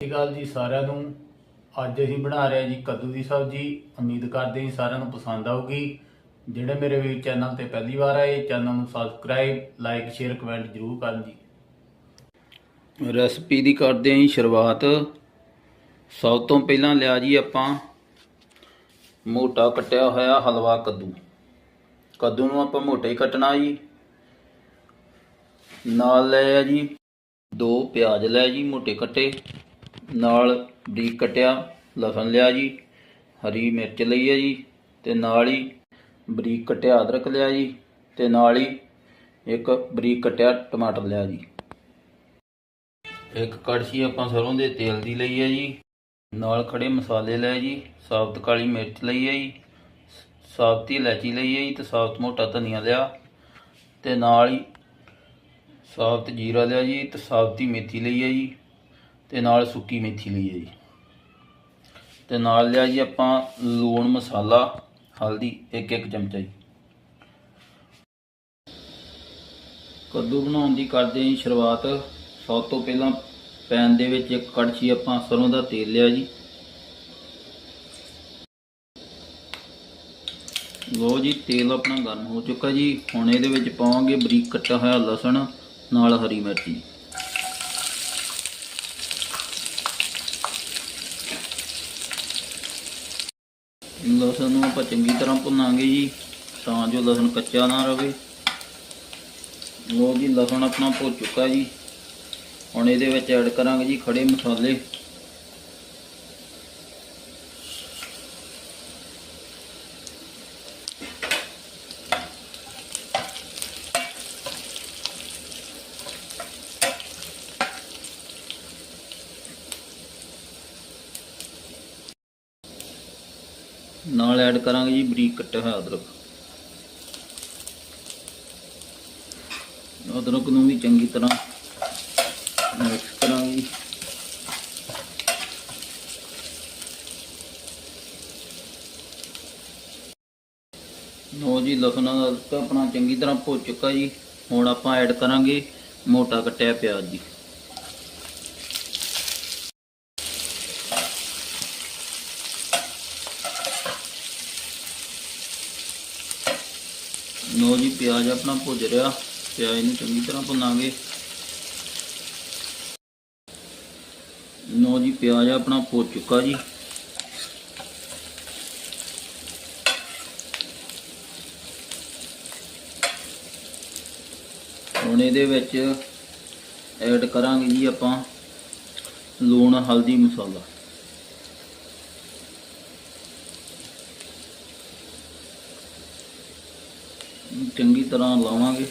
ਸਤਿ ਸ਼੍ਰੀ ਅਕਾਲ ਜੀ ਸਾਰਿਆਂ ਨੂੰ। ਅੱਜ ਅਸੀਂ ਬਣਾ ਰਹੇ ਜੀ ਕੱਦੂ ਦੀ ਸਬਜ਼ੀ। ਉਮੀਦ ਕਰਦੇ ਹਾਂ ਸਾਰਿਆਂ ਨੂੰ ਪਸੰਦ ਆਊਗੀ। ਜਿਹੜੇ ਮੇਰੇ ਵੀ ਚੈਨਲ ਤੇ ਪਹਿਲੀ ਵਾਰ ਆਏ, ਚੈਨਲ ਨੂੰ ਸਬਸਕ੍ਰਾਈਬ ਲਾਈਕ ਸ਼ੇਅਰ ਕਮੈਂਟ ਜ਼ਰੂਰ ਕਰਨ ਜੀ। ਰੈਸਪੀ ਦੀ ਕਰਦੇ ਹਾਂ ਜੀ ਸ਼ੁਰੂਆਤ। ਸਭ ਤੋਂ ਪਹਿਲਾਂ ਲਿਆ ਜੀ ਆਪਾਂ ਮੋਟਾ ਕੱਟਿਆ ਹੋਇਆ ਹਲਵਾ ਕੱਦੂ। ਕੱਦੂ ਨੂੰ ਆਪਾਂ ਮੋਟਾ ਹੀ ਕੱਟਣਾ ਜੀ। ਨਾਲ ਲੈ ਆ ਜੀ ਦੋ ਪਿਆਜ਼ ਲੈ ਜੀ ਮੋਟੇ ਕੱਟੇ। ਨਾਲ ਬਰੀਕ ਕਟਿਆ, ਲਸਣ ਲਿਆ ਜੀ, ਹਰੀ ਮਿਰਚ ਲਈ ਹੈ ਜੀ, ਤੇ ਨਾਲ ਹੀ ਬਰੀਕ ਕਟਿਆ ਅਦਰਕ ਲਿਆ ਜੀ, ਤੇ ਨਾਲ ਹੀ ਇੱਕ ਬਰੀਕ ਕਟਿਆ ਟਮਾਟਰ ਲਿਆ ਜੀ। ਇੱਕ ਕੜਛੀ ਆਪਾਂ ਸਰੋਂ ਦੇ ਤੇਲ ਦੀ ਲਈ ਹੈ ਜੀ, ਨਾਲ ਖੜੇ ਮਸਾਲੇ ਲਏ ਜੀ, ਸਾਬਤ ਕਾਲੀ ਮਿਰਚ ਲਈ ਹੈ ਜੀ, ਸਾਬਤੀ ਇਲਾਚੀ ਲਈ ਹੈ ਜੀ, ਤੇ ਸਾਬਤ ਮੋਟਾ ਧਨੀਆ ਲਿਆ, ਤੇ ਨਾਲ ਹੀ ਸਾਬਤ ਜੀਰਾ ਲਿਆ ਜੀ, ਤੇ ਸਾਬਤੀ ਮੇਥੀ ਲਈ ਹੈ ਜੀ। ਤੇ ਨਾਲ ਸੁੱਕੀ ਮੇਥੀ ਲਈ ਹੈ ਜੀ। ਤੇ ਨਾਲ ਲਿਆ ਜੀ ਆਪਾਂ ਲੂਣ ਮਸਾਲਾ, ਹਲਦੀ ਇੱਕ ਇੱਕ ਚਮਚਾ ਜੀ। ਕੱਦੂ ਬਣਾਉਣ ਦੀ ਕਰਦੇ ਹਾਂ ਸ਼ੁਰੂਆਤ। ਸਭ ਤੋਂ ਪਹਿਲਾਂ ਪੈਨ ਦੇ ਵਿੱਚ ਇੱਕ ਕੜਛੀ ਆਪਾਂ ਸਰੋਂ ਦਾ ਤੇਲ ਲਿਆ ਜੀ। ਲੋ ਜੀ, ਤੇਲ ਆਪਣਾ ਗਰਮ ਹੋ ਚੁੱਕਾ ਜੀ। ਹੁਣ ਇਹਦੇ ਵਿੱਚ ਪਾਵਾਂਗੇ ਬਰੀਕ ਕੱਟਿਆ ਹੋਇਆ ਲਸਣ, ਨਾਲ ਹਰੀ ਮਿਰਚ ਲਸਣ ਨੂੰ ਆਪਾਂ ਚੰਗੀ ਤਰ੍ਹਾਂ ਭੁੰਨਾਂਗੇ ਜੀ, ਤਾਂ ਜੋ ਲਸਣ ਕੱਚਾ ਨਾ ਰਵੇ। ਲੋ ਜੀ, ਲਸਣ ਆਪਣਾ ਭੁੱਜ ਚੁੱਕਾ ਜੀ। ਹੁਣ ਇਹਦੇ ਵਿੱਚ ਐਡ ਕਰਾਂਗੇ ਜੀ ਖੜੇ ਮਸਾਲੇ। ਨਾਲ ਐਡ ਕਰਾਂਗੇ ਜੀ ਬਰੀਕ ਕੱਟਿਆ ਹੋਇਆ ਅਦਰਕ। ਅਦਰਕ ਨੂੰ ਵੀ ਚੰਗੀ ਤਰ੍ਹਾਂ ਮਿਕਸ ਕਰਾਂਗੇ ਜੀ। ਜੀ, ਲਸਣ ਦਾ ਅਦਰਕ ਆਪਣਾ ਚੰਗੀ ਤਰ੍ਹਾਂ ਭੁੱਜ ਚੁੱਕਾ ਜੀ। ਹੁਣ ਆਪਾਂ ਐਡ ਕਰਾਂਗੇ ਮੋਟਾ ਕੱਟਿਆ ਪਿਆਜ਼ ਜੀ। ਲਓ ਜੀ, ਪਿਆਜ਼ ਆਪਣਾ ਭੁੱਜ ਰਿਹਾ। ਪਿਆਜ਼ ਨੂੰ ਚੰਗੀ ਤਰ੍ਹਾਂ ਭੁੰਨਾਂਗੇ। ਲਓ ਜੀ, ਪਿਆਜ਼ ਆਪਣਾ ਭੁੱਜ ਚੁੱਕਾ ਜੀ। ਹੁਣ ਇਹਦੇ ਵਿੱਚ ਐਡ ਕਰਾਂਗੇ ਜੀ ਆਪਾਂ ਲੂਣ, ਹਲਦੀ, ਮਸਾਲਾ। ਚੰਗੀ ਤਰ੍ਹਾਂ ਲਾਵਾਂਗੇ।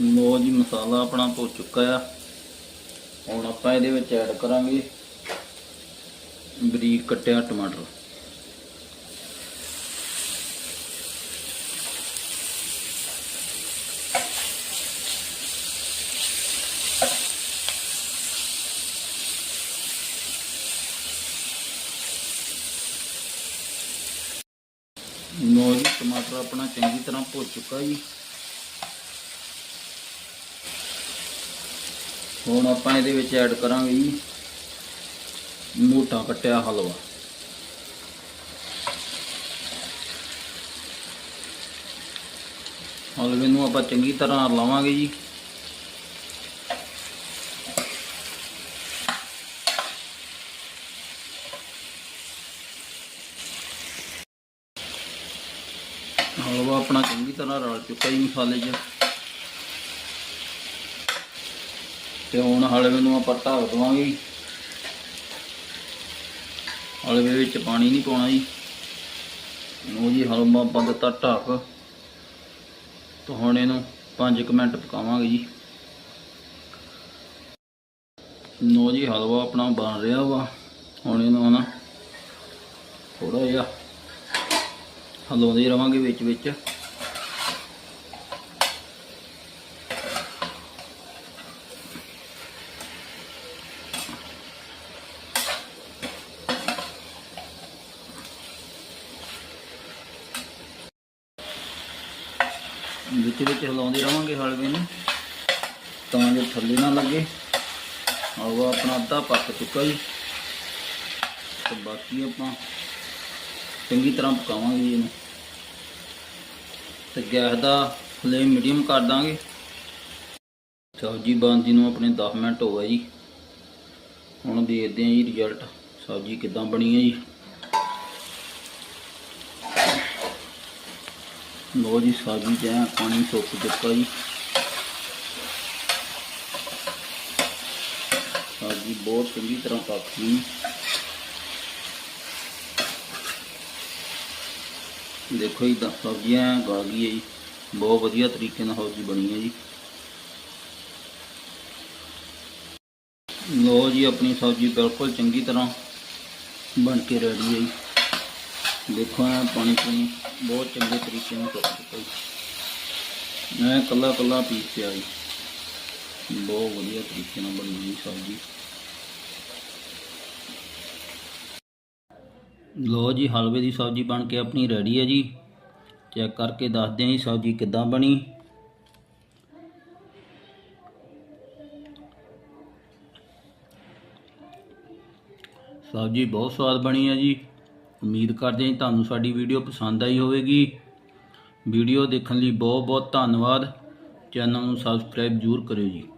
ਲੋ ਜੀ, ਮਸਾਲਾ ਆਪਣਾ ਭੁੱਜ ਚੁੱਕਾ ਆ। ਹੁਣ ਆਪਾਂ ਇਹਦੇ ਵਿੱਚ ਐਡ ਕਰਾਂਗੇ ਬਰੀਕ ਕੱਟਿਆ ਟਮਾਟਰ। ਲੋ ਜੀ, ਟਮਾਟਰ ਆਪਣਾ ਚੰਗੀ ਤਰ੍ਹਾਂ ਭੁੱਜ ਚੁੱਕਾ ਜੀ। ਹੁਣ ਆਪਾਂ ਇਹਦੇ ਵਿੱਚ ਐਡ ਕਰਾਂਗੇ ਜੀ, ਮੋਟਾ ਕੱਟਿਆ ਹਲਵਾ। ਹਲਵੇ ਨੂੰ ਆਪਾਂ ਚੰਗੀ ਤਰ੍ਹਾਂ ਲਾਵਾਂਗੇ ਜੀ। ਹਲਵਾ ਆਪਣਾ ਚੰਗੀ ਤਰ੍ਹਾਂ ਰਲ ਚੁੱਕਾ ਜੀ ਮਸਾਲੇ 'ਚ। ਤੇ ਹੁਣ ਹਲਵੇ ਨੂੰ ਆਪਾਂ ਢੱਕ ਦਵਾਂਗੇ ਹਲਵੇ ਵਿੱਚ ਪਾਣੀ ਨਹੀਂ ਪਾਉਣਾ ਜੀ। ਲਓ ਜੀ, ਹਲਵਾ ਆਪਾਂ ਦਿੱਤਾ ਢੱਕ। ਤਾਂ ਹੁਣ ਇਹਨੂੰ 5 ਮਿੰਟ ਪਕਾਵਾਂਗੇ ਜੀ। ਲਓ ਜੀ, ਹਲਵਾ ਆਪਣਾ ਬਣ ਰਿਹਾ ਵਾ। ਹੁਣ ਇਹਨੂੰ ਨਾ ਥੋੜਾ ਜਿਹਾ ਹਲਾਉਂਦੇ ਰਵਾਂਗੇ ਵਿੱਚ ਵਿੱਚ। ਵਿੱਚ ਵਿੱਚ ਹਲਾਉਂਦੇ ਰਵਾਂਗੇ ਹਲਵੇ ਨੂੰ ਤਾਂ ਜੋ ਥੱਲੇ ਨਾ ਲੱਗੇ। ਹਲਵਾ ਆਪਣਾ ਅੱਧਾ ਪੱਕ ਚੁੱਕਾ ਜੀ। ਤੇ ਬਾਕੀ ਆਪਾਂ ਚੰਗੀ ਤਰ੍ਹਾਂ ਪਕਾਵਾਂਗੇ ਇਹਨੂੰ। ਤੇ ਗੈਸ ਦਾ ਫਲੇਮ ਮੀਡੀਅਮ ਕਰ ਦਾਂਗੇ। ਸਬਜ਼ੀ ਬਣਦੀ ਨੂੰ ਆਪਣੇ 10 ਮਿੰਟ ਹੋ ਗਏ ਜੀ। ਹੁਣ ਦੇਖਦੇ ਹਾਂ ਜੀ ਰਿਜ਼ਲਟ ਸਬਜ਼ੀ ਕਿਦਾਂ ਬਣੀ ਹੈ ਜੀ। ਲੋ ਜੀ, ਸਬਜ਼ੀ ਚ ਪਾਣੀ ਸੁੱਕ ਚੁੱਕਾ ਜੀ। ਸਬਜ਼ੀ ਬਹੁਤ ਚੰਗੀ ਤਰ੍ਹਾਂ ਪੱਕ ਗਈ। ਦੇਖੋ ਜੀ ਤਾਂ ਸਬਜ਼ੀ ਐਂ ਗਲ ਗਈ ਹੈ ਜੀ। ਬਹੁਤ ਵਧੀਆ ਤਰੀਕੇ ਨਾਲ ਸਬਜ਼ੀ ਬਣੀ ਹੈ ਜੀ। ਲੋ ਜੀ, ਆਪਣੀ ਸਬਜ਼ੀ ਬਿਲਕੁਲ ਚੰਗੀ ਤਰ੍ਹਾਂ ਬਣ ਕੇ ਰੈਡੀ ਹੈ ਜੀ। ਦੇਖੋ ਐਂ, ਪਾਣੀ ਪਾਣੀ ਬਹੁਤ ਚੰਗੇ ਤਰੀਕੇ ਨਾਲ ਸੁੱਕ ਚੁੱਕਾ ਜੀ। ਮੈਂ ਕੱਲਾ ਕੱਲਾ ਪੀਸ ਪਿਆ ਜੀ। ਬਹੁਤ ਵਧੀਆ ਤਰੀਕੇ ਨਾਲ ਬਣੀ ਜੀ ਸਬਜ਼ੀ। ਲੋ ਜੀ, ਹਲਵੇ ਦੀ ਸਬਜ਼ੀ ਬਣ ਕੇ ਆਪਣੀ ਰੈਡੀ ਹੈ ਜੀ। ਚੈੱਕ ਕਰਕੇ ਦੱਸਦੇ ਹਾਂ ਜੀ ਸਬਜ਼ੀ ਕਿੱਦਾਂ ਬਣੀ। ਸਬਜ਼ੀ ਬਹੁਤ ਸਵਾਦ ਬਣੀ ਹੈ ਜੀ। ਉਮੀਦ ਕਰਦੇ ਹਾਂ ਜੀ ਤੁਹਾਨੂੰ ਸਾਡੀ ਵੀਡੀਓ ਪਸੰਦ ਆਈ ਹੋਵੇਗੀ। ਵੀਡੀਓ ਦੇਖਣ ਲਈ ਬਹੁਤ ਬਹੁਤ ਧੰਨਵਾਦ। ਚੈਨਲ ਨੂੰ ਸਬਸਕ੍ਰਾਈਬ ਜ਼ਰੂਰ ਕਰਿਓ ਜੀ।